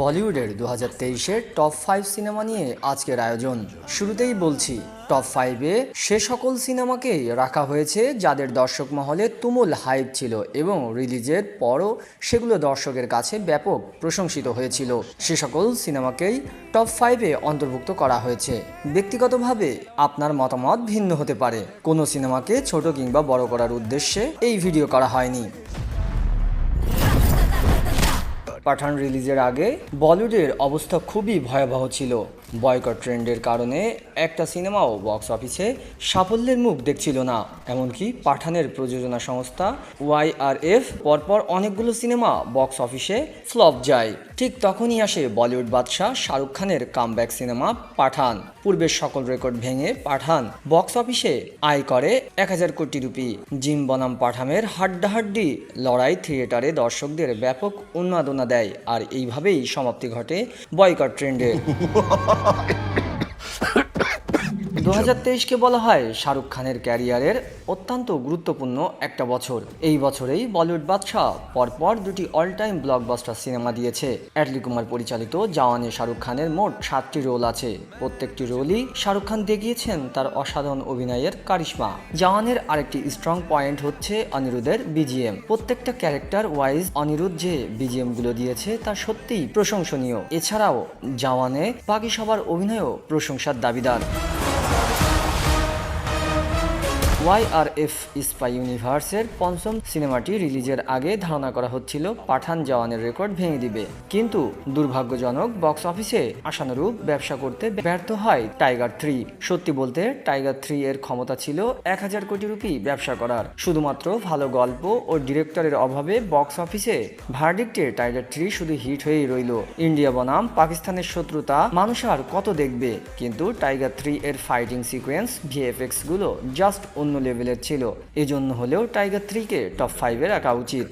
বলিউডের দু হাজার টপ ফাইভ সিনেমা নিয়ে আজকের আয়োজন। শুরুতেই বলছি, টপ ফাইভে সে সকল সিনেমাকেই রাখা হয়েছে যাদের দর্শক মহলে তুমুল হাইপ ছিল এবং রিলিজের পরও সেগুলো দর্শকের কাছে ব্যাপক প্রশংসিত হয়েছিল। সে সকল সিনেমাকেই টপ ফাইভে অন্তর্ভুক্ত করা হয়েছে। ব্যক্তিগতভাবে আপনার মতামত ভিন্ন হতে পারে। কোনো সিনেমাকে ছোট কিংবা বড় করার উদ্দেশ্যে এই ভিডিও করা হয়নি। পাঠান রিলিজের আগে বলিউডের অবস্থা খুবই ভয়াবহ ছিল। বয়কট ট্রেন্ডের কারণে একটা সিনেমাও বক্স অফিসে সাফল্যের মুখ দেখছিল না। এমনকি পাঠানের প্রযোজনা সংস্থা ওয়াইআরএফ পরপর অনেকগুলো সিনেমা বক্স অফিসে ফ্লপ যায়। ঠিক তখনই আসে বলিউড বাদশাহ শাহরুখ খানের কামব্যাক সিনেমা পাঠান। পূর্বের সকল রেকর্ড ভেঙে পাঠান বক্স অফিসে আয় করে এক হাজার কোটি রুপি। জিম বনাম পাঠামের হাড্ডাহাড্ডি লড়াই থিয়েটারে দর্শকদের ব্যাপক উন্মাদনা দেয়। আর এইভাবেই সমাপ্তি ঘটে বয়কট ট্রেন্ডের Oh, দু হাজার তেইশকে বলা হয় শাহরুখ খানের ক্যারিয়ারের অত্যন্ত গুরুত্বপূর্ণ একটা বছর। এই বছরেই বলিউড বাদশাহ পরপর দুটি অল টাইম ব্লকবাস্টার সিনেমা দিয়েছে। অ্যাটলি কুমার পরিচালিত জওয়ানে শাহরুখ খানের মোট সাতটি রোল আছে। প্রত্যেকটি রোলই শাহরুখ খান দেখিয়েছেন তার অসাধারণ অভিনয়ের কারিশমা। জওয়ানের আরেকটি স্ট্রং পয়েন্ট হচ্ছে অনিরুদ্ধের বিজিএম প্রত্যেকটা ক্যারেক্টার ওয়াইজ অনিরুদ্ধ যে বিজিএমগুলো দিয়েছে, তা সত্যিই প্রশংসনীয়। এছাড়াও জওয়ানে বাকি সবার অভিনয়ও প্রশংসার দাবিদার। ওয়াইআরএফ স্পাই ইউনিভার্সের পঞ্চম সিনেমাটি রিলিজের আগে ধারণা করা হচ্ছিল পাঠান জওয়ানের রেকর্ড ভেঙে দিবে। কিন্তু দুর্ভাগ্যজনক বক্স অফিসে আশানুরূপ ব্যবসা করতে ব্যর্থ হয় টাইগার থ্রি সত্যি বলতে টাইগার থ্রি এর ক্ষমতা ছিল এক হাজার কোটি রুপি ব্যবসা করার। শুধুমাত্র ভালো গল্প ও ডিরেক্টরের অভাবে বক্স অফিসে ভার্ডিক্টে টাইগার থ্রি শুধু হিট হয়েই রইল। ইন্ডিয়া বনাম, পাকিস্তানের শত্রুতা, মানুষ আর কত দেখবে? কিন্তু টাইগার থ্রি এর ফাইটিং সিকোয়েন্স ভিএফএক্সগুলো জাস্ট অন্য লেভেলের ছিল। এজন্য হলেও টাইগার থ্রিকে টপ ফাইভে রাখা উচিত।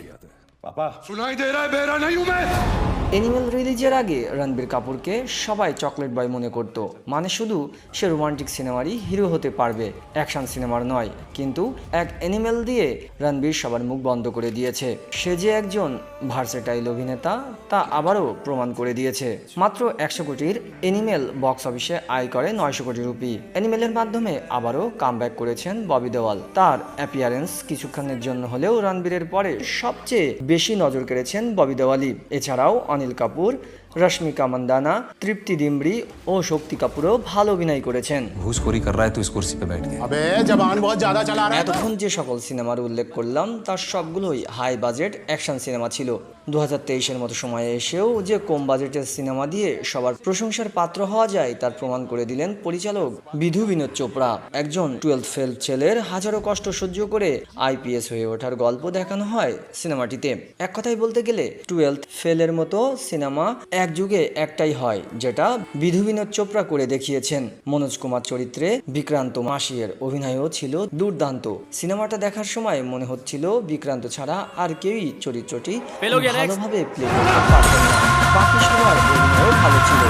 অ্যানিমেল রিলিজের আগে রণবীর কাপুরকে সবাই চকলেট বয় মনে করত। মানে শুধু সে রোমান্টিক সিনেমারই হিরো হতে পারবে অ্যাকশন সিনেমার নয়। কিন্তু এক অ্যানিমেল দিয়ে রণবীর সবার মুখ বন্ধ করে দিয়েছে। সে যে একজন ভার্সেটাইল অভিনেতা, তা আবারও প্রমাণ করে দিয়েছে। মাত্র একশো কোটির অ্যানিমেল বক্স অফিসে আয় করে নয়শো কোটি রুপি। অ্যানিমেলের মাধ্যমে আবারও কামব্যাক করেছেন ববি দেওয়াল। তার অ্যাপিয়ারেন্স কিছুক্ষণের জন্য হলেও রণবীরের পরে সবচেয়ে বেশি নজর কেড়েছেন ববি দেওয়ালি এছাড়াও অনেক Anil Kapoor রশ্মিকা মান্দানা তৃপ্তি ডিমরি ও শক্তি কাপুরও ভালো অভিনয় করেছেন घूसखोरी कर रहा है तो इस कुर्सी पे बैठ के अबे जबान बहुत ज्यादा चला रहा है এতক্ষণ যে সকল সিনেমার উল্লেখ করলাম তার সবগুলোই হাই বাজেট অ্যাকশন সিনেমা ছিল দু হাজার তেইশের মতো সময়ে এসেও যে কম বাজেটের সিনেমা দিয়ে সবার প্রশংসার পাত্র হওয়া যায় তার প্রমাণ করে দিলেন পরিচালক বিধু বিনোদ চোপড়া একজন টুয়েলভ ফেল ছেলের হাজারো কষ্ট সহ্য করে আইপিএস হয়ে ওঠার গল্প দেখানো হয় সিনেমাটিতে এক কথায় বলতে গেলে টুয়েলভ ফেলের মতো সিনেমা এক যুগে একটাই হয় যেটা বিধু বিনোদ চোপড়া করে দেখিয়েছেন মনোজ কুমার চরিত্রে বিক্রান্ত মাসিয়ের অভিনয়ও ছিল দুর্দান্ত সিনেমাটা দেখার সময় মনে হচ্ছিল বিক্রান্ত ছাড়া আর কেউই চরিত্রটি ভালোভাবে প্লে করতে পারতেন না বাকি সবার অভিনয়ও ভালো ছিল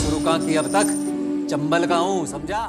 शुरू कहाँ की अब तक चंबल का हूँ समझा